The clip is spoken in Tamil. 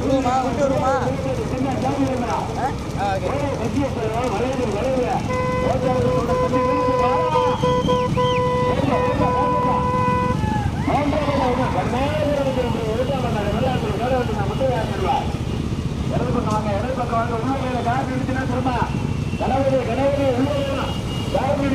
விடுவோமா விட்டு வருமா ஆ